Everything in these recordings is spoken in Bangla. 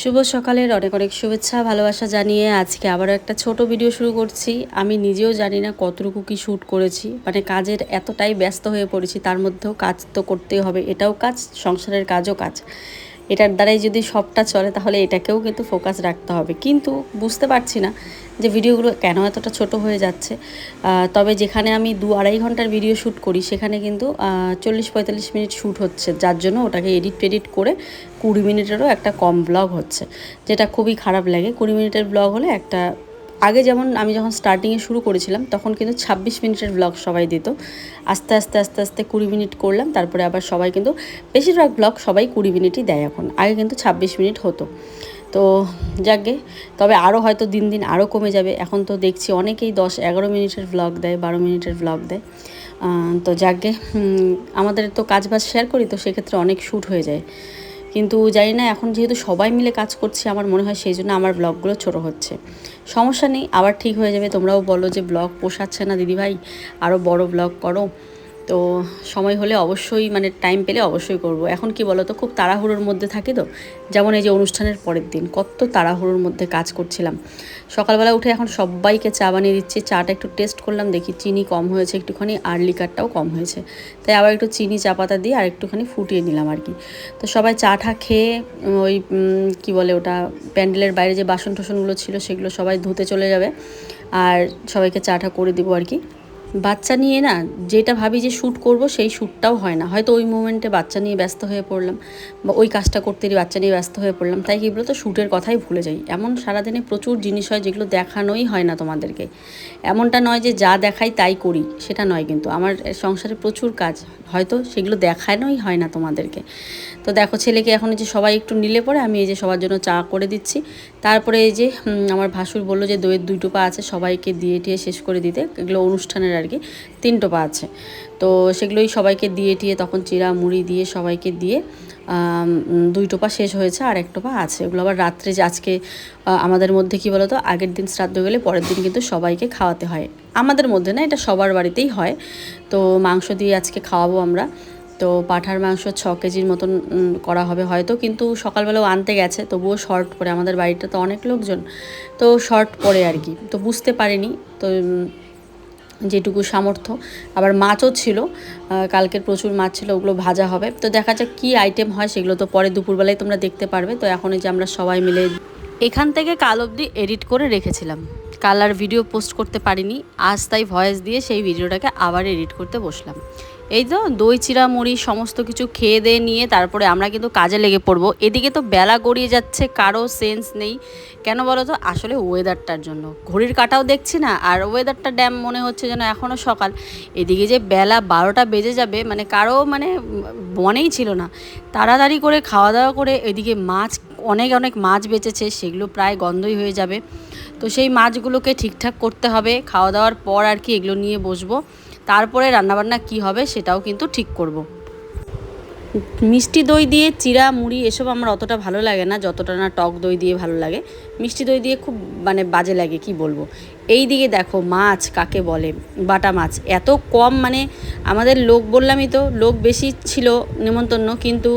শুভ সকালের অনেক অনেক শুভেচ্ছা, ভালোবাসা জানিয়ে আজকে আবারও একটা ছোট ভিডিও শুরু করছি। আমি নিজেও জানি না কতটুকু কি শ্যুট করেছি মানে কাজের এতটাই ব্যস্ত হয়ে পড়েছি, তার মধ্যেও কাজ তো করতেই হবে, এটাও কাজ, সংসারের কাজও কাজ। এটার দ্বারাই যদি সবটা চলে, তাহলে এটাকেও কিন্তু ফোকাস রাখতে হবে। কিন্তু বুঝতে পারছি না যে ভিডিওগুলো কেন এতটা ছোট হয়ে যাচ্ছে। তবে যেখানে আমি দু আড়াই ঘণ্টার ভিডিও শ্যুট করি, সেখানে কিন্তু চল্লিশ পঁয়তাল্লিশ মিনিট শ্যুট হচ্ছে। যার জন্য ওটাকে এডিট টেডিট করে কুড়ি মিনিটেরও একটা কম ব্লগ হচ্ছে। যেটা খুবই খারাপ লাগে। কুড়ি মিনিটের ব্লগ হলে একটা আগে যেমন আমি যখন স্টার্টিংয়ে শুরু করেছিলাম, তখন কিন্তু ছাব্বিশ মিনিটের ব্লগ সবাই দিত। আস্তে আস্তে আস্তে আস্তে কুড়ি মিনিট করলাম, তারপরে আবার সবাই কিন্তু, বেশিরভাগ ব্লগ সবাই কুড়ি মিনিটই দেয় এখন। আগে কিন্তু ছাব্বিশ মিনিট হতো। তো যাকগে, তবে আরও হয়তো দিন দিন আরও কমে যাবে। এখন তো দেখছি অনেকেই দশ, এগারো মিনিটের ব্লগ দেয়, বারো মিনিটের ব্লগ দেয়। তো যাকগে আমাদের তো কাজ বাজ শেয়ার করি, তো সেক্ষেত্রে অনেক শ্যুট হয়ে যায়। কিন্তু জানি না, এখন যেহেতু সবাই মিলে কাজ করছে, আমার মনে হয় সেই জন্য আমার ব্লগগুলো ছোট হচ্ছে। সমস্যা নেই, আবার ঠিক হয়ে যাবে। তোমরাও বলো যে ব্লগ পোষাচ্ছে না দিদিভাই? আরও বড় ব্লগ করো। তো সময় হলে অবশ্যই মানে টাইম পেলে অবশ্যই করব। এখন কি বলো তো খুব তাড়াহুড়োর মধ্যে থাকি তো। যেমন এই যে অনুষ্ঠানের পরের দিন, কত তাড়াহুড়োর মধ্যে কাজ করছিলাম। সকালবেলা উঠে এখন সবাইকে চা বানিয়ে দিচ্ছি, চাটা একটু টেস্ট করলাম, দেখি চিনি কম হয়েছে, একটুখানি আর লিকারটাও কম হয়েছে। তাই আবার একটু চিনি, চা পাতা দিয়ে আর একটুখানি ফুটিয়ে নিলাম আর কি। তো সবাই চা ঠা খেয়ে ওই কি বলে ওটা, প্যান্ডেলের বাইরে যে বাসন টাসনগুলো ছিল, সেগুলো সবাই ধুতে চলে যাবে। আর সবাইকে চা ঠা করে দেবো আর কি। বাচ্চা নিয়ে না যেটা ভাবি যে শ্যুট করব, সেই শ্যুটটাও হয় না। হয়তো ওই মোমেন্টে বাচ্চা নিয়ে ব্যস্ত হয়ে পড়লাম, বা ওই কাজটা করতে বাচ্চা নিয়ে ব্যস্ত হয়ে পড়লাম। তাই কি তো শ্যুটের কথাই ভুলে যাই। এমন সারাদিনে প্রচুর জিনিস হয় যেগুলো দেখানোই হয় না তোমাদেরকে। এমনটা নয় যে যা দেখাই তাই করি, সেটা নয় কিন্তু। আমার সংসারে প্রচুর কাজ হয়তো সেগুলো দেখানোই হয় না তোমাদেরকে। তো দেখো ছেলেকে এখন যে সবাই একটু নিলে পরে আমি এই যে সবার জন্য চা করে দিচ্ছি। তারপরে এই যে আমার ভাসুর বলল যে দইয়ের দুই পা আছে সবাইকে দিয়ে টিয়ে শেষ করে দিতে, এগুলো অনুষ্ঠানের আর কি। তিন টোপা আছে। তো সেগুলোই সবাইকে দিয়ে টিয়ে তখন চিরা, মুড়ি দিয়ে সবাইকে দিয়ে দুই টোপা শেষ হয়েছে আর এক টোপা আছে। ওগুলো আবার রাত্রে যে আজকে আমাদের মধ্যে কি বলতো, আগের দিন শ্রাদ্ধ গেলে পরের দিন কিন্তু সবাইকে খাওয়াতে হয়। আমাদের মধ্যে না, এটা সবার বাড়িতেই হয়। তো মাংস দিয়ে আজকে খাওয়াবো আমরা। তো পাঠার মাংস ছ কেজির মতন করা হবে হয়তো, কিন্তু সকালবেলাও আনতে গেছে, তবুও শর্ট পরে আমাদের বাড়িটা তো অনেক লোকজন, তো শর্ট পরে আর কি। তো বুঝতে পারিনি, তো যেটুকু সামর্থ্য। আবার মাছও ছিল কালকের প্রচুর মাছ ছিল, ওগুলো ভাজা হবে। তো দেখা যাক কী আইটেম হয়, সেগুলো তো পরে দুপুরবেলায় তোমরা দেখতে পারবে। তো এখন যে আমরা সবাই মিলে এখান থেকে কাল অবধি এডিট করে রেখেছিলাম। কাল আর ভিডিও পোস্ট করতে পারিনি। আজ তাই ভয়েস দিয়ে সেই ভিডিওটাকে আবার এডিট করতে বসলাম। এই তো দই, চিরা, মুড়ি, সমস্ত কিছু খেয়ে দিয়ে নিয়ে তারপরে আমরা কিন্তু কাজে লেগে পড়ব। এদিকে তো বেলা গড়িয়ে যাচ্ছে, কারও সেন্স নেই। কেন বলো তো? আসলে ওয়েদারটার জন্য। ঘড়ির কাটাও দেখছি না, আর ওয়েদারটা ড্যাম মনে হচ্ছে যেন এখনও সকাল। এদিকে যে বেলা বারোটা বেজে যাবে মানে কারও মানে মনেই ছিল না। তাড়াতাড়ি করে খাওয়া দাওয়া করে এদিকে মাছ, অনেক অনেক মাছ বেঁচেছে, সেগুলো প্রায় গন্ধই হয়ে যাবে। তো সেই মাছগুলোকে ঠিকঠাক করতে হবে। খাওয়া দাওয়ার পর আর কি এগুলো নিয়ে বসবো। তারপরে রান্নাবান্না কি হবে সেটাও কিন্তু ঠিক করব। মিষ্টি দই দিয়ে চিরা, মুড়ি এসব আমার অতটা ভালো লাগে না, যতটা না টক দই দিয়ে ভালো লাগে। মিষ্টি দই দিয়ে খুব মানে বাজে লাগে, কি বলব? এই দিকে দেখো মাছ কাকে বলে, বাটা মাছ। এত কম মানে আমাদের লোক বললামই তো, লোক বেশি ছিল, নেমন্তন্ন, কিন্তু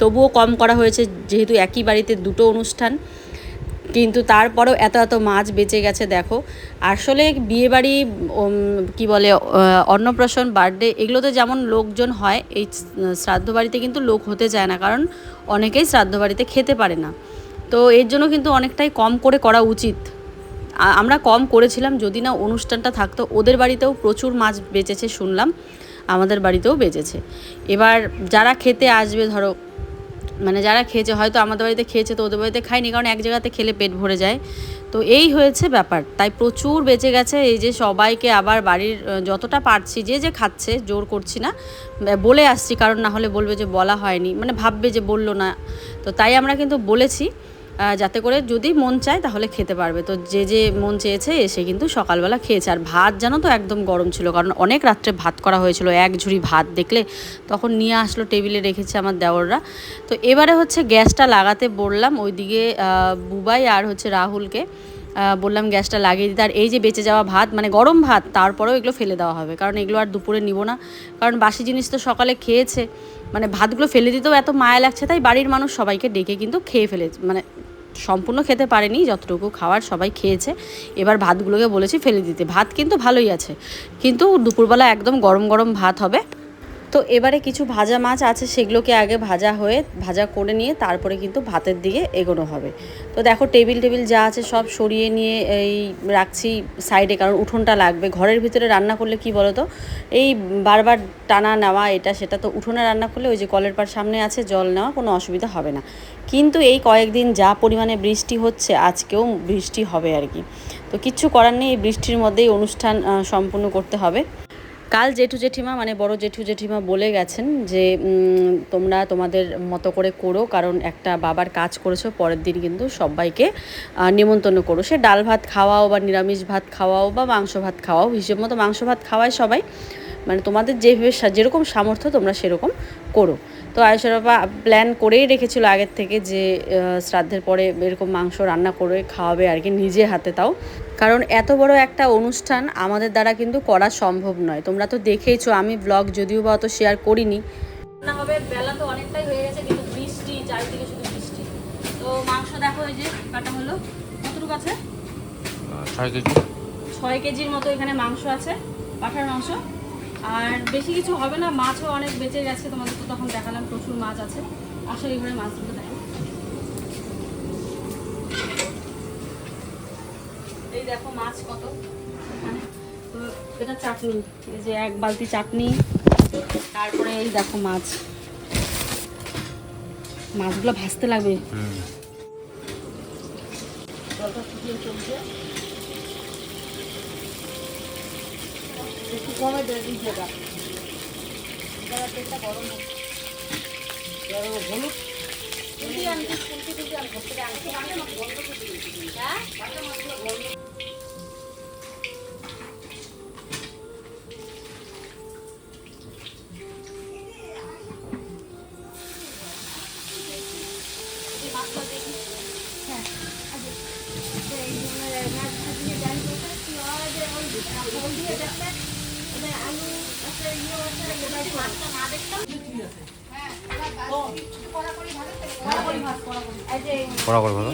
তবুও কম করা হয়েছে, যেহেতু একই বাড়িতে দুটো অনুষ্ঠান। কিন্তু তারপরেও এত এত মাছ বেঁচে গেছে, দেখো। আসলে বিয়েবাড়ি কি বলে অন্নপ্রাশন, বার্থডে, এগুলোতে যেমন লোকজন হয়, এই শ্রাদ্ধ বাড়িতে কিন্তু লোক হতে চায় না, কারণ অনেকেই শ্রাদ্ধ বাড়িতে খেতে পারে না। তো এর জন্য কিন্তু অনেকটাই কম করে করা উচিত। আমরা কম করেছিলাম, যদি না অনুষ্ঠানটা থাকতো, ওদের বাড়িতেও প্রচুর মাছ বেঁচেছে শুনলাম, আমাদের বাড়িতেও বেঁচেছে। এবার যারা খেতে আসবে, ধরো মানে যারা খেয়েছে, হয়তো আমাদের বাড়িতে খেয়েছে তো ওদের বাড়িতে খাইনি কারণ এক জায়গাতে খেলে পেট ভরে যায়। তো এই হয়েছে ব্যাপার। তাই প্রচুর বেঁচে গেছে এই যে সবাইকে আবার বাড়ির যতটা পারছি, যে যে খাচ্ছে, জোর করছি না। বলে আসছি, কারণ না হলে বলবে যে বলা হয়নি। মানে ভাববে যে বলল না। তো তাই আমরা কিন্তু বলেছি। যাতে করে যদি মন চায় তাহলে খেতে পারবে। তো যে যে মন চেয়েছে এসে কিন্তু সকালবেলা খেয়েছে। আর ভাত জানো তো একদম গরম ছিল, কারণ অনেক রাত্রে ভাত করা হয়েছিল, এক ঝুড়ি ভাত দেখলে তখন নিয়ে আসলো টেবিলে রেখেছে আমার দেওররা। তো এবারে হচ্ছে গ্যাসটা লাগাতে বললাম, ওইদিকে বুবাই আর হচ্ছে রাহুলকে বললাম গ্যাসটা লাগিয়ে দিতে। আর এই যে বেঁচে যাওয়া ভাত মানে গরম ভাত, তারপরেও এগুলো ফেলে দেওয়া হবে। কারণ এগুলো আর দুপুরে নিব না। কারণ বাসি জিনিস তো সকালে খেয়েছে। মানে ভাতগুলো ফেলে দিতেও এত মায়া লাগছে, তাই বাড়ির মানুষ সবাইকে ডেকে কিন্তু খেয়ে ফেলেছে মানে সম্পূর্ণ খেতে পারেনি, যতটুকু খাওয়ার সবাই খেয়েছে। এবার ভাতগুলোকে বলেছি ফেলে দিতে। ভাত কিন্তু ভালোই আছে। কিন্তু দুপুরবেলা একদম গরম গরম ভাত হবে। তো এবারে কিছু ভাজা মাছ আছে, সেগুলোকে আগে ভাজা হয়ে, ভাজা করে নিয়ে তারপরে কিন্তু ভাতের দিকে এগোনো হবে। তো দেখো টেবিল টেবিল যা আছে সব সরিয়ে নিয়ে এই রাখছি সাইডে, কারণ উঠোনটা লাগবে। ঘরের ভিতরে রান্না করলে কি বলো তো এই বারবার টানা নেওয়া এটা সেটা তো উঠোনে রান্না করলে ওই যে কলের পার সামনে আছে, জল নেওয়া কোনো অসুবিধা হবে না। কিন্তু এই কয়েকদিন যা পরিমাণে বৃষ্টি হচ্ছে, আজকেও বৃষ্টি হবে আর কি। তো কিচ্ছু করার নেই বৃষ্টির মধ্যেই অনুষ্ঠান সম্পূর্ণ করতে হবে। কাল জেঠু জেঠিমা মানে বড় জেঠু জেঠিমা বলে গেছেন যে তোমরা তোমাদের মতো করে করো, কারণ একটা বাবার কাজ করেছ, পরের দিন কিন্তু সবাইকে নিমন্ত্রণ করো। সে ডাল ভাত খাওয়াও বা নিরামিষ ভাত খাওয়াও বা মাংস ভাত খাওয়াও, হিসেব মতো মাংস ভাত খাওয়ায় সবাই। মানে তোমাদের যেভাবে যেরকম সামর্থ্য তোমরা সেরকম করো। তো আয়ুষের বাবা প্ল্যান করেই রেখেছিল আগের থেকে যে শ্রাদ্ধের পরে এরকম মাংস রান্না করে খাওয়াবে আর কি, নিজে হাতে তাও। কারণ এত বড় একটা অনুষ্ঠান আমাদের দ্বারা কিন্তু করা সম্ভব নয়। তোমরা তো দেখেইছো আমি ব্লগ যদিও বা অত শেয়ার করিনি। না হবে বেলা তো অনেকটাই হয়ে গেছে কিন্তু বৃষ্টি চারিদিকে শুধু বৃষ্টি। তো মাংস দেখো এই যে কাটা হলো। কতটুকু আছে? ছয় কেজি। ছয় কেজির মতো এখানে মাংস আছে পাঠার মাংস। আর বেশি কিছু হবে না মাছও অনেক বেঁচে গেছে তোমাদের তো তখন দেখালাম প্রচুর মাছ আছে। আসলে এখানে মাছগুলো দেখো এই দেখো মাছ কত। তো এটা চাটনি এই যে এক বালতি চাটনি তারপরে এই দেখো মাছ। মাছগুলো ভাজতে লাগবে। একটু কমে দিই যেটা তেলটা গরম হলুদ আনছি আনছি আনছি আমি বন্ধ করে দিয়েছি হ্যাঁ? কড়া করে ভালো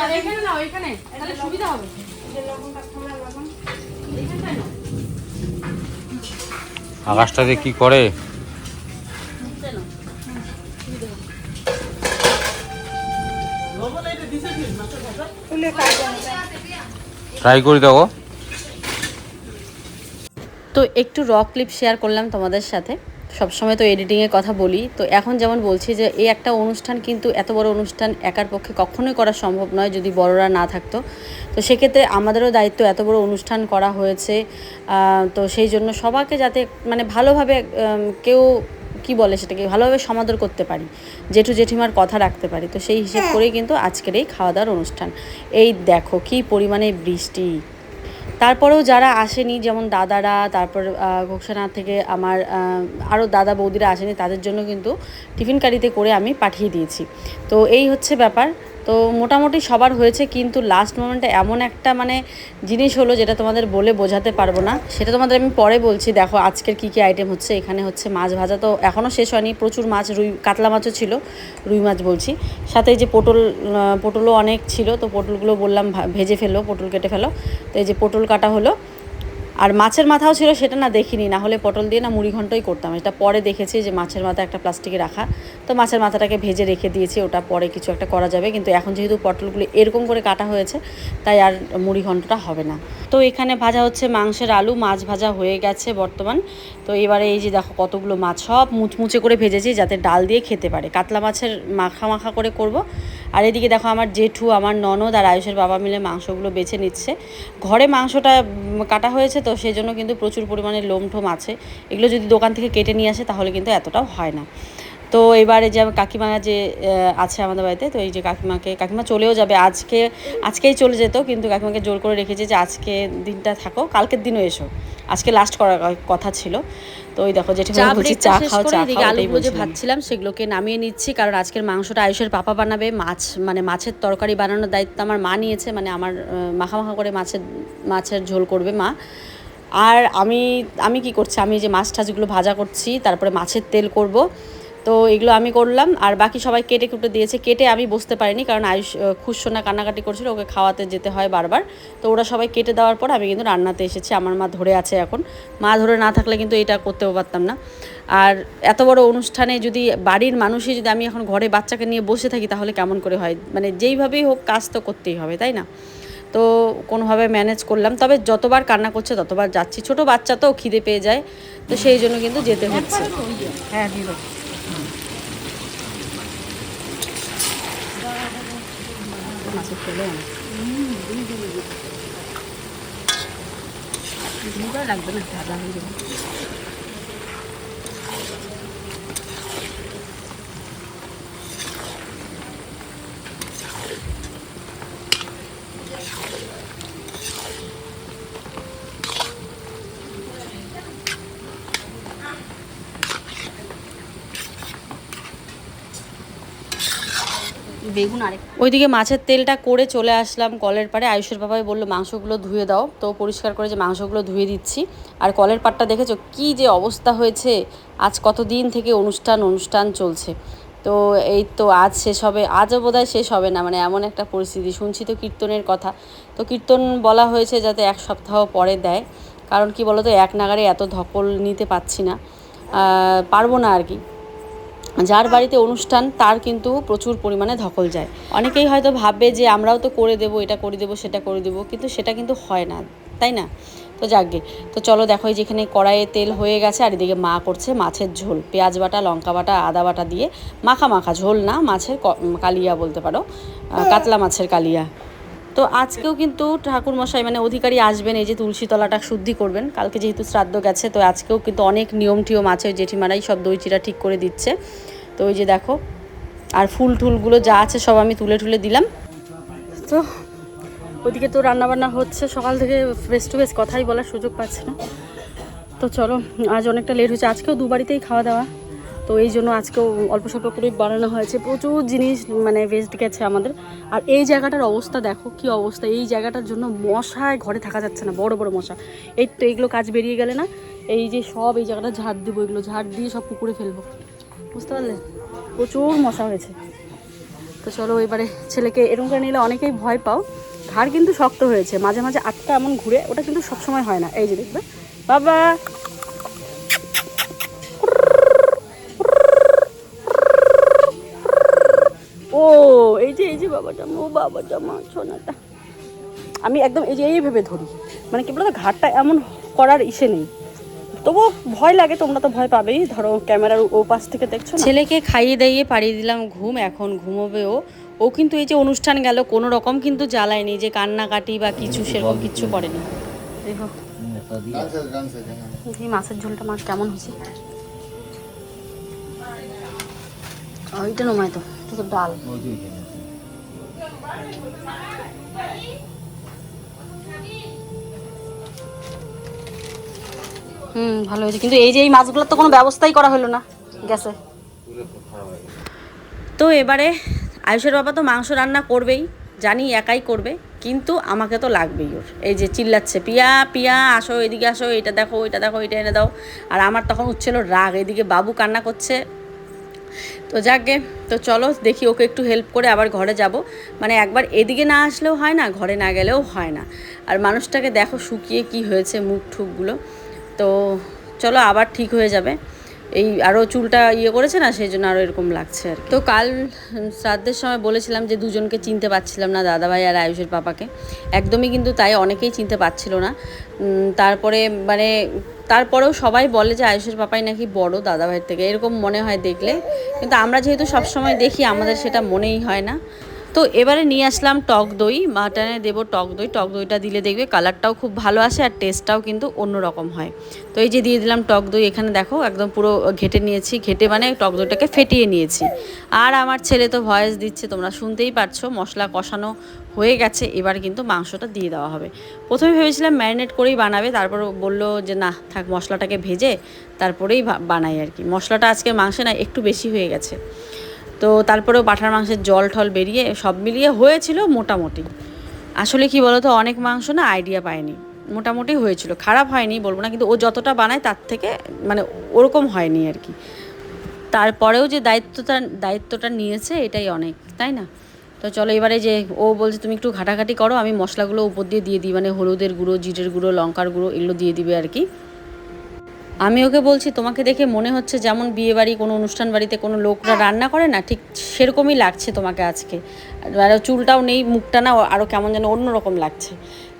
আর এখানে না ওইখানে। তাহলে সুবিধা হবে। এইখানটায় না আকাশটা দিয়ে কি? করে ট্রাই করি দেখো। তো একটু র ক্লিপ শেয়ার করলাম তোমাদের সাথে। সবসময় তো এডিটিংয়ের কথা বলি। তো এখন যেমন বলছি যে এই একটা অনুষ্ঠান কিন্তু এত বড় অনুষ্ঠান একার পক্ষে কখনোই করা সম্ভব নয় যদি বড়রা না থাকতো। তো সেক্ষেত্রে আমাদেরও দায়িত্ব এত বড় অনুষ্ঠান করা হয়েছে। তো সেই জন্য সবাইকে যাতে মানে ভালোভাবে কেউ কি বলে সেটাকে ভালোভাবে সমাদর করতে পারি। জেঠু জেঠিমার কথা রাখতে পারি। তো সেই হিসেব করেই কিন্তু আজকের এই খাওয়া দাওয়ার অনুষ্ঠান। এই দেখো কি পরিমাণে বৃষ্টি। তারপরেও যারা আসেনি, যেমন দাদারা, তারপর ঘোষণা থেকে আমার আরও দাদা বৌদিরা আসেনি, তাদের জন্য কিন্তু টিফিন কারিতে করে আমি পাঠিয়ে দিয়েছি। তো এই হচ্ছে ব্যাপার। তো মোটামুটি সবার হয়েছে, কিন্তু লাস্ট মোমেন্টে এমন একটা মানে জিনিস হলো যেটা তোমাদের বলে বোঝাতে পারব না। সেটা তোমাদের আমি পরে বলছি, দেখো আজকের কী কী আইটেম হচ্ছে, এখানে হচ্ছে মাছ ভাজা তো এখনও শেষ হয়নি, প্রচুর মাছ, রুই, কাতলা মাছও ছিল, রুই মাছ বলছি। সাথে এই যে পটল পটলও অনেক ছিল, তো পটলগুলো বললাম ভেজে ফেলো, পটল কেটে ফেলো। তো এই যে পটল কাটা হলো আর মাছের মাথাও ছিল, সেটা না দেখিনি, না হলে পটল দিয়ে না মুড়ি ঘন্টই করতাম। এটা পরে দেখেছি যে মাছের মাথা একটা প্লাস্টিকে রাখা। তো মাছের মাথাটাকে ভেজে রেখে দিয়েছি, ওটা পরে কিছু একটা করা যাবে। কিন্তু এখন যেহেতু পটলগুলো এরকম করে কাটা হয়েছে, তাই আর মুড়ি ঘন্টটা হবে না। তো এখানে ভাজা হচ্ছে মাংসের আলু, মাছ ভাজা হয়ে গেছে বর্তমান। তো এবারে এই যে দেখো কতগুলো মাছ, সব মুচমুচে করে ভেজেছি যাতে ডাল দিয়ে খেতে পারে। কাতলা মাছের মাখা মাখা করে করব। আর এদিকে দেখো আমার জেঠু, আমার ননদ আর আয়ুষের বাবা মিলে মাংসগুলো বেছে নিচ্ছে। ঘরে মাংসটা কাটা হয়েছে তো সেই জন্য কিন্তু প্রচুর পরিমাণে লোম টোম আছে। এগুলো যদি দোকান থেকে কেটে নিয়ে আসে তাহলে কিন্তু এতটাও হয় না। তো এবারে যে কাকিমা যে আছে আমাদের বাড়িতে তো এই যে কাকিমাকে কাকিমা চলেও যাবে আজকে আজকেই চলে যেত কিন্তু কাকিমাকে জোর করে রেখেছে যে আজকে দিনটা থাকো কালকের দিনও এসো। আজকে লাস্ট করার কথা ছিল। তো ওই দেখো যেটা বলছি চা খাও চা খাও আলুগুলো যে ভাবছিলাম সেগুলোকে নামিয়ে নিচ্ছি কারণ আজকের মাংসটা আয়ুষের পাপা বানাবে। মাছ মানে মাছের তরকারি বানানোর দায়িত্ব আমার মা নিয়েছে মানে আমার মাখা মাখা করে মাছের মাছের ঝোল করবে মা। আর আমি আমি কি করছি? আমি যে মাছ টাছগুলো ভাজা করছি, তারপরে মাছের তেল করব। তো এগুলো আমি করলাম, আর বাকি সবাই কেটে কুটে দিয়েছে। কেটে আমি বসতে পারিনি, কারণ আয়ুষ খুশোনা কান্নাকাটি করছিল, ওকে খাওয়াতে যেতে হয় বারবার। তো ওরা সবাই কেটে দেওয়ার পর আমি কিন্তু রান্নাতে এসেছি, আমার মা ধরে আছে এখন। মা ধরে না থাকলে কিন্তু এটা করতেও পারতাম না। আর এত বড় অনুষ্ঠানে যদি বাড়ির মানুষই যদি আমি এখন ঘরে বাচ্চাকে নিয়ে বসে থাকি, তাহলে কেমন করে হয়? মানে যেইভাবেই হোক কাজ তো করতেই হবে, তাই না? তো কোনোভাবে ম্যানেজ করলাম। তবে যতবার কান্না করছে ততবার যাচ্ছি। ছোট বাচ্চা তো খিদে পেয়ে যায়। তো সেই জন্য কিন্তু যেতে হচ্ছে। হ্যাঁ লাগবে না বেগুন আরেক ওইদিকে মাছের তেলটা করে চলে আসলাম কলের পাড়ে। আয়ুষের বাবাই বলল, মাংসগুলো ধুয়ে দাও। তো পরিষ্কার করে যে মাংসগুলো ধুয়ে দিচ্ছি। আর কলের পাড়টা দেখেছ? কি যে অবস্থা হয়েছে। আজ কত দিন থেকে অনুষ্ঠান অনুষ্ঠান চলছে। তো এই তো আজ শেষ হবে। আজও বোধহয় শেষ হবে না। মানে এমন একটা পরিস্থিতি। শুনছি তো কীর্তনের কথা। তো কীর্তন বলা হয়েছে যাতে এক সপ্তাহ পরে দেয়। কারণ কি বলতো, এক নাগারে এত ধকল নিতে পাচ্ছি না। পারব না আর কি। যার বাড়িতে অনুষ্ঠান তার কিন্তু প্রচুর পরিমাণে ধকল যায়। অনেকেই হয়তো ভাববে যে আমরাও তো করে দেবো এটা করে দেবো সেটা করে দেবো কিন্তু সেটা কিন্তু হয় না তাই না? তো যাকগে তো চলো দেখো এই যেখানে কড়াইয়ে তেল হয়ে গেছে আর এদিকে মা করছে মাছের ঝোল। পেঁয়াজ বাটা লঙ্কা বাটা আদা বাটা দিয়ে মাখা মাখা ঝোল না মাছের কালিয়া বলতে পারো কাতলা মাছের কালিয়া। তো আজকেও কিন্তু ঠাকুর মশাই মানে অধিকারী আসবেন, এই যে তুলসী তলাটা শুদ্ধি করবেন। কালকে যেহেতু শ্রাদ্ধ গেছে, তো আজকেও কিন্তু অনেক নিয়ম টিয়ম আছে, ওই জেঠিমারাই সব দই চিরা ঠিক করে দিচ্ছে। তো ওই যে দেখো, আর ফুল টুলগুলো যা আছে সব আমি তুলে টুলে দিলাম। তো ওদিকে তো রান্নাবান্না হচ্ছে, সকাল থেকে ফেস টু ফেস কথাই বলার সুযোগ পাচ্ছে না। তো চলো, আজ অনেকটা লেট হয়েছে, আজকেও দুবারিতেই খাওয়া দাওয়া। তো এই জন্য আজকেও অল্প স্বল্প করে বানানো হয়েছে। প্রচুর জিনিস মানে ওয়েস্ট গেছে আমাদের। আর এই জায়গাটার অবস্থা দেখো, কি অবস্থা। এই জায়গাটার জন্য মশায় ঘরে থাকা যাচ্ছে না, বড় বড় মশা। এই তো এগুলো কাজ বেরিয়ে গেলে না, এই যে সব এই জায়গাটা ঝাড় দিব, এগুলো ঝাড় দিয়ে সব পুকুরে ফেলব। বুঝতে পারলে? প্রচুর মশা হয়েছে। তো চলো এবারে ছেলেকে এরকম করে নিলে অনেকেই ভয় পাও। ঘাড় কিন্তু শক্ত হয়েছে, মাঝে মাঝে আটটা এমন ঘুরে, ওটা কিন্তু সবসময় হয় না। এই যে দেখবে, বাবা! ও এই যে এই যে বাবাটা ও বাবাটা মা সোনাটা। আমি একদম এই যে এইভাবে ধরি। মানে কি বলতো ঘাটটা এমন করার ইসে নেই। তবুও ভয় লাগে তোমরা তো ভয় পাবেই। ধরো ক্যামেরার ও পাশ থেকে দেখছ ছেলেকে খাইয়ে দাইয়ে পাড়িয়ে দিলাম ঘুম এখন ঘুমোবে ও। ও কিন্তু এই যে অনুষ্ঠান গেল কোনো রকম কিন্তু জ্বালায়নি যে কান্নাকাটি বা কিছু সেরকম কিচ্ছু করেনি। দেখো। দেখি মাছের ঝোলটা মাছ কেমন হয়েছে? ওইটা নমায় তো। তো ডাল। হুম, ভালো হয়েছে। কিন্তু এই যে এই মাছগুলোর তো কোনো ব্যবস্থাই করা হলো না গেছে তো এবারে আয়ুষের বাবা তো মাংস রান্না করবেই, জানি একাই করবে, কিন্তু আমাকে তো লাগবেই ওর। এই যে চিল্লাচ্ছে, পিয়া পিয়া, আসো, এদিকে আসো, এটা দেখো এটা দেখো, এটা এনে দাও। আর আমার তখন উঠছিল রাগ, এদিকে বাবু কান্না করছে তো যাকগে, তো চলো দেখি ওকে একটু হেল্প করে আবার ঘরে যাব। মানে একবার এদিকে না আসলেও হয় না, ঘরে না গেলেও হয় না। আর মানুষটাকে দেখো শুকিয়ে কি হয়েছে মুখ ঠুকগুলো তো চলো আবার ঠিক হয়ে যাবে। এই আরও চুলটা ইয়ে করেছে না, সেই জন্য আরও এরকম লাগছে আর তো কাল শ্রাদ্ধের সময় বলেছিলাম যে দুজনকে চিনতে পারছিলাম না, দাদাভাই আর আয়ুষের পাপাকে। একদমই কিন্তু তাই অনেকেই চিনতে পারছিল না। তারপরে মানে তারপরেও সবাই বলে যে আয়ুষের পাপাই নাকি বড় দাদাভাইয়ের থেকে, এরকম মনে হয় দেখলে। কিন্তু আমরা যেহেতু সবসময় দেখি, আমাদের সেটা মনেই হয় না। তো এবারে নিয়ে আসলাম টক দই। মাটনে দেবো টক দই। টক দইটা দিলে দেখবে কালারটাও খুব ভালো আসে আর টেস্টটাও কিন্তু অন্যরকম হয়। তো এই যে দিয়ে দিলাম টক দই, এখানে দেখো একদম পুরো ঘেটে নিয়েছি। ঘেটে মানে টক দইটাকে ফেটিয়ে নিয়েছি। আর আমার ছেলে তো ভয়েস দিচ্ছে, তোমরা শুনতেই পারছ, মশলা কষানো হয়ে গেছে, এবার কিন্তু মাংসটা দিয়ে দেওয়া হবে। প্রথমে ভেবেছিলাম ম্যারিনেট করেই বানাবে, তারপর বলল যে না, থাক মশলাটাকে ভেজে তারপরেই বানাই আর কি। মশলাটা আজকে মাংসে না, একটু বেশি হয়ে গেছে। তো তারপরেও পাঠার মাংসের জল টল বেরিয়ে সব মিলিয়ে হয়েছিল মোটামুটি। আসলে কি বলতো, অনেক মাংস না আইডিয়া পায়নি। মোটামুটি হয়েছিল। খারাপ হয়নি বলব না, কিন্তু ও যতটা বানায় তার থেকে মানে ওরকম হয়নি আর কি। তারপরেও যে দায়িত্বটা দায়িত্বটা নিয়েছে এটাই অনেক, তাই না? তো চলো এবারে যে ও বলছে, তুমি একটু ঘাটাঘাটি করো, আমি মশলাগুলো উপর দিয়ে দিয়ে দিই। মানে হলুদের গুঁড়ো, জিরের গুঁড়ো, লঙ্কার গুঁড়ো এগুলো দিয়ে দিবে আর কি। আমি ওকে বলছি, তোমাকে দেখে মনে হচ্ছে যেমন বিয়ে বাড়ি কোনো অনুষ্ঠান বাড়িতে কোনো লোকরা রান্না করে না, ঠিক সেরকমই লাগছে তোমাকে আজকে আর চুলটাও নেই, মুখটা না আরও কেমন যেন অন্যরকম লাগছে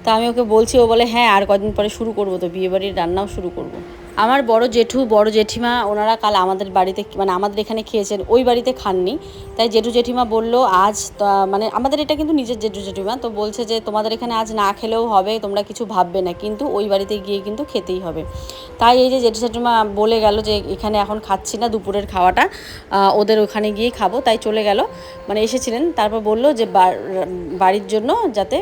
তা আমি ওকে বলছি, ও বলে হ্যাঁ আর কদিন পরে শুরু করব তো, বিয়েবাড়ির রান্নাও শুরু করব। আমার বড় জেঠু, বড় জেঠিমা, ওনারা কাল আমাদের বাড়িতে মানে আমাদের এখানে খেয়েছেন, ওই বাড়িতে খাননি। তাই জেঠু জেঠিমা বলল, আজ মানে আমাদের এটা কিন্তু নিজের জেঠু জেঠিমা, তো বলছে যে তোমাদের এখানে আজ না খেলেও হবে, তোমরা কিছু ভাববে না, কিন্তু ওই বাড়িতে গিয়ে কিন্তু খেতেই হবে। তাই এই যে জেঠু জেঠিমা বলে গেল যে, এখানে এখন খাচ্ছি না দুপুরের খাওয়াটা ওদের ওখানে গিয়ে খাব। তাই চলে গেল মানে এসেছিলেন, তারপর বলল যে বাড়ির জন্য যাতে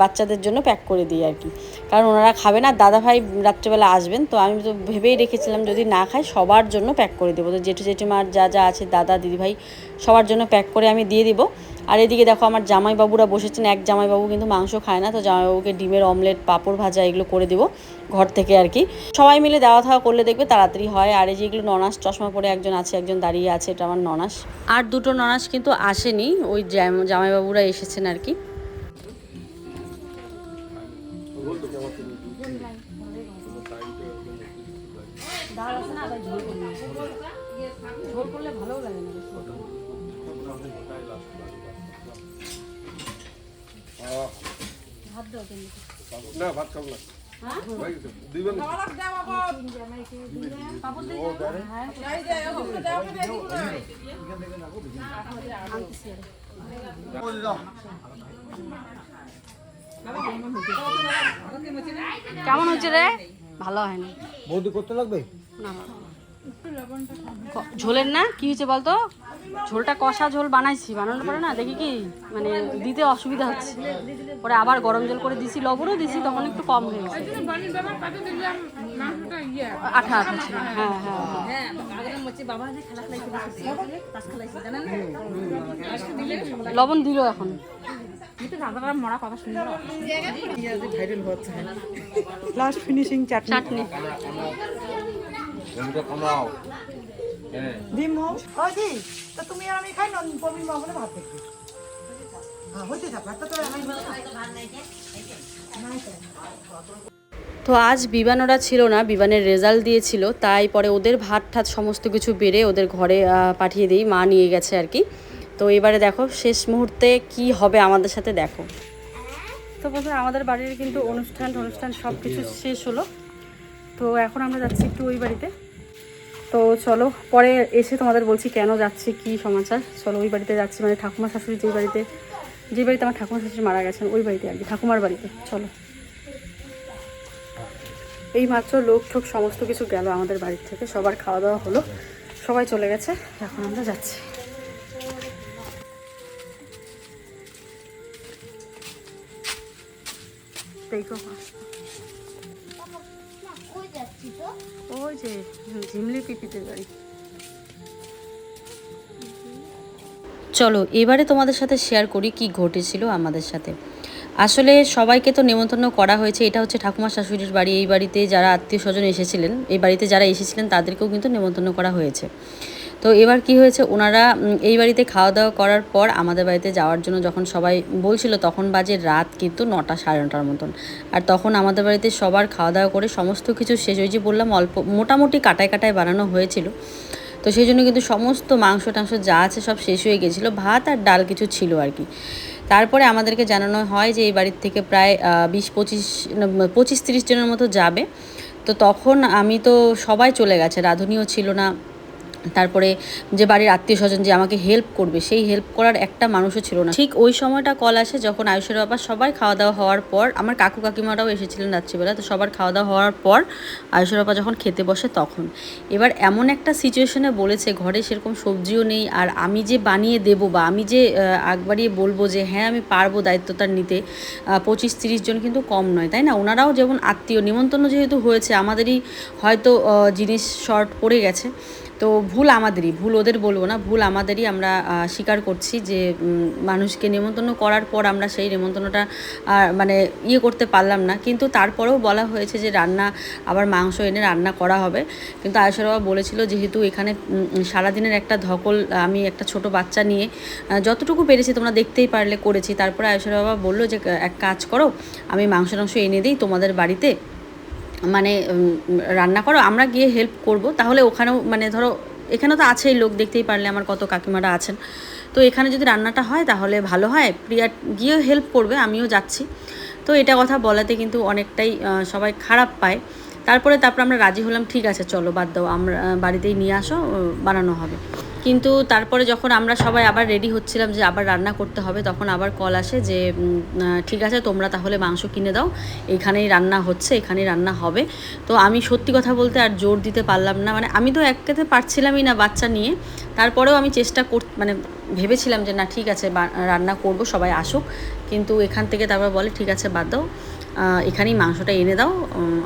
বাচ্চাদের জন্য প্যাক করে দিই আর কি। কারণ ওনারা খাবে না দাদা ভাই রাত্রেবেলা আসবেন, তো আমি তো ভেবেই রেখেছিলাম যদি না খায় সবার জন্য প্যাক করে দেবো। তো জেঠু জেঠিমার যা যা আছে, দাদা, দিদিভাই, সবার জন্য প্যাক করে আমি দিয়ে দিব। আর এদিকে দেখো আমার জামাইবাবুরা বসেছেন, এক জামাইবাবু কিন্তু মাংস খায় না, তো জামাইবাবুকে ডিমের অমলেট পাঁপড় ভাজা এগুলো করে দিব ঘর থেকে আর কি। সবাই মিলে দেওয়া থাওয়া করলে দেখবে তাড়াতাড়ি হয়। আর এই যেগুলো ননাস, চশমা পরে একজন আছে, একজন দাঁড়িয়ে আছে, এটা আমার ননাস। আর দুটো ননাস কিন্তু আসেনি, ওই জামাইবাবুরা এসেছেন আর কি। কেমন হচ্ছে রে? ভালো হয়নি বৌদি করতে লাগবে? না ঝোলের না? কি হয়েছে বলতো? ঝোলটা কষা ঝোল বানাইছি বানানোর পরে না দেখি কি মানে দিতে অসুবিধা হচ্ছে। পরে আবার গরম জল করে দিছি লবণও দিছি তখন একটু কম হয়ে গেছে। আঠা আঠা ছিল হ্যাঁ হ্যাঁ হ্যাঁ। লবণ দিল এখন। মরা কথা শুনব লাস্ট ফিনিশিং চাটনি চাটনি জমিটা কমাও। ডিম হোক ও জি তো তুমি আর আমি খাই না প্রবীণ বাবু ভাত দেখবে থাকো তো আমি তো আজ বিবানোরা ছিল না, বিবানের রেজাল্ট দিয়েছিল, তাই পরে ওদের ভাত ঠাত সমস্ত কিছু বেড়ে ওদের ঘরে পাঠিয়ে দিই, মা নিয়ে গেছে আর কি। তো এবারে দেখো, শেষ মুহূর্তে কি হবে আমাদের সাথে দেখো। তো বন্ধুরা, আমাদের বাড়ির কিন্তু অনুষ্ঠান অনুষ্ঠান সব কিছু শেষ হলো। তো এখন আমরা যাচ্ছি একটু ওই বাড়িতে। তো চলো, পরে এসে তোমাদের বলছি কেন যাচ্ছি, কি সমাচার। চলো ওই বাড়িতে যাচ্ছি মানে ঠাকুমা শাশুড়ি যেই বাড়িতে যে বাড়িতে আমার ঠাকুমা শাশুড়ি মারা গেছেন, ওই বাড়িতে আর কি, ঠাকুমার বাড়িতে। চলো। এই মাত্র লোক ঠোক সমস্ত কিছু গেল আমাদের বাড়ির থেকে। সবার খাওয়া দাওয়া হলো। সবাই চলে গেছে। এখন আমরা যাচ্ছি। ওই যে বাড়ি। চলো, এবারে তোমাদের সাথে শেয়ার করি কি ঘটেছিল আমাদের সাথে। আসলে সবাইকে তো নেমন্তন্ন করা হয়েছে। এটা হচ্ছে ঠাকুমা শাশুড়ির বাড়ি। এই বাড়িতে যারা আত্মীয় স্বজন এসেছিলেন, এই বাড়িতে যারা এসেছিলেন, তাদেরকেও কিন্তু নেমন্তন্ন করা হয়েছে। তো এবার কি হয়েছে, ওনারা এই বাড়িতে খাওয়া দাওয়া করার পর আমাদের বাড়িতে যাওয়ার জন্য যখন সবাই বলছিল, তখন বাজে রাত কিন্তু নটা, সাড়ে নটার মতন। আর তখন আমাদের বাড়িতে সবার খাওয়া দাওয়া করে সমস্ত কিছু শেষ। হয়েছে বললাম, অল্প, মোটামুটি কাটায় কাটায় বানানো হয়েছিল। তো সেই জন্য কিন্তু সমস্ত মাংস টাংস যা আছে সব শেষ হয়ে গেছিল। ভাত আর ডাল কিছু ছিল আর কি। তারপরে আমাদেরকে জানানো হয় যে এই বাড়ির থেকে প্রায় বিশ, পঁচিশ পঁচিশ, তিরিশ জনের মতো যাবে। তো তখন আমি তো সবাই চলে গেছে, রাঁধুনিও ছিল না। তারপরে যে বাড়ির আত্মীয় স্বজন যে আমাকে হেল্প করবে সেই হেল্প করার একটা মানুষও ছিল না। ঠিক ওই সময়টা কল আসে যখন আয়ুষের বাবা সবাই খাওয়া দাওয়া হওয়ার পর আমার কাকু কাকিমারাও এসেছিলেন রাত্রিবেলা তো সবার খাওয়া দাওয়া হওয়ার পর আয়ুষের বাবা যখন খেতে বসে তখন। এবার এমন একটা সিচুয়েশনে বলেছে ঘরে সেরকম সবজিও নেই আর আমি যে বানিয়ে দেব বা আমি যে আহ, আগ বাড়িয়ে বলব যে হ্যাঁ আমি পারব দায়িত্বটা নিতে। পঁচিশ তিরিশ জন কিন্তু কম নয় তাই না? ওনারাও যেমন আত্মীয় নিমন্ত্রণ যেহেতু হয়েছে আমাদেরই হয়তো জিনিস শর্ট পড়ে গেছে। তো ভুল আমাদেরই, ভুল ওদের বলব না, ভুল আমাদেরই আমরা স্বীকার করছি যে মানুষকে নেমন্তন্ন করার পর আমরা সেই নেমন্তন্নটা মানে ইয়ে করতে পারলাম না। কিন্তু তারপরেও বলা হয়েছে যে, রান্না, আবার মাংস এনে রান্না করা হবে। কিন্তু আয়সর বাবা বলেছিল যেহেতু এখানে সারাদিনের একটা ধকল, আমি একটা ছোট বাচ্চা নিয়ে যতটুকু পেরেছি তোমরা দেখতেই পারলে করেছি। তারপরে আয়সর বাবা বলল যে এক কাজ করো, আমি মাংস টাংস এনে দিই তোমাদের বাড়িতে। মানে রান্না করো, আমরা গিয়ে হেল্প করব। তাহলে ওখানেও মানে ধরো এখানে তো আছেই লোক, দেখতেই পারলে আমার কত কাকিমারা আছেন। তো এখানে যদি রান্নাটা হয়, তাহলে ভালো হয়। প্রিয়া গিয়ে হেল্প করবে, আমিও যাচ্ছি। তো এটা কথা বলাতে কিন্তু অনেকটাই সবাই খারাপ পায়। তারপরে তারপর আমরা রাজি হলাম, ঠিক আছে, চলো বাদ দাও, আমরা বাড়িতেই নিয়ে আসো বানানো হবে। কিন্তু তারপরে যখন আমরা সবাই আবার রেডি হচ্ছিলাম যে আবার রান্না করতে হবে, তখন আবার কল আসে যে ঠিক আছে, তোমরা তাহলে মাংস কিনে দাও, এখানেই রান্না হচ্ছে, এখানেই রান্না হবে। তো আমি সত্যি কথা বলতে আর জোর দিতে পারলাম না মানে আমি তো একটাতে পারছিলামই না বাচ্চা নিয়ে। তারপরেও আমি চেষ্টা কর মানে ভেবেছিলাম যে, না, ঠিক আছে রান্না করব, সবাই আসুক। কিন্তু এখান থেকে তারপর বলে, ঠিক আছে, বাদ দাও। এখানেই মাংসটা এনে দাও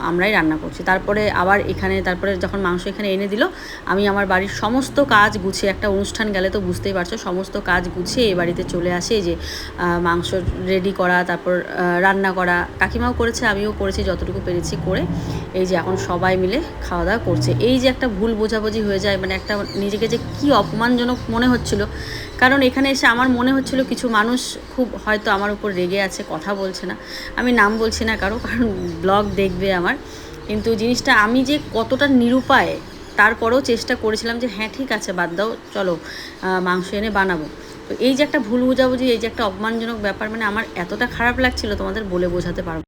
আমরাই রান্না করছি। তারপরে আবার এখানে, তারপরে যখন মাংস এখানে এনে দিল, আমি আমার বাড়ির সমস্ত কাজ গুছিয়ে, একটা অনুষ্ঠান গেলে তো বুঝতেই পারছ, সমস্ত কাজ গুছিয়ে এই বাড়িতে চলে আসে যে মাংস রেডি করা, তারপর রান্না করা। কাকিমাও করেছে, আমিও করেছি, যতটুকু পেরেছি করে। এই যে এখন সবাই মিলে খাওয়া দাওয়া করছে। এই যে একটা ভুল বোঝাবুঝি হয়ে যায় মানে একটা নিজেকে যে কী অপমানজনক মনে হচ্ছিল কারণ এখানে এসে আমার মনে হচ্ছিল কিছু মানুষ খুব হয়তো আমার উপর রেগে আছে, কথা বলছে না। আমি নাম বলছি না কারও, কারণ ব্লগ দেখবে আমার। কিন্তু জিনিসটা আমি যে কতটা নিরুপায়, তারপরেও চেষ্টা করেছিলাম যে হ্যাঁ ঠিক আছে, বাদ দাও, চলো মাংস এনে বানাবো। তো এই যে একটা ভুল বোঝাবুঝি, এই যে একটা অপমানজনক ব্যাপার মানে আমার এতটা খারাপ লাগছিল, তোমাদের বলে বোঝাতে পারব।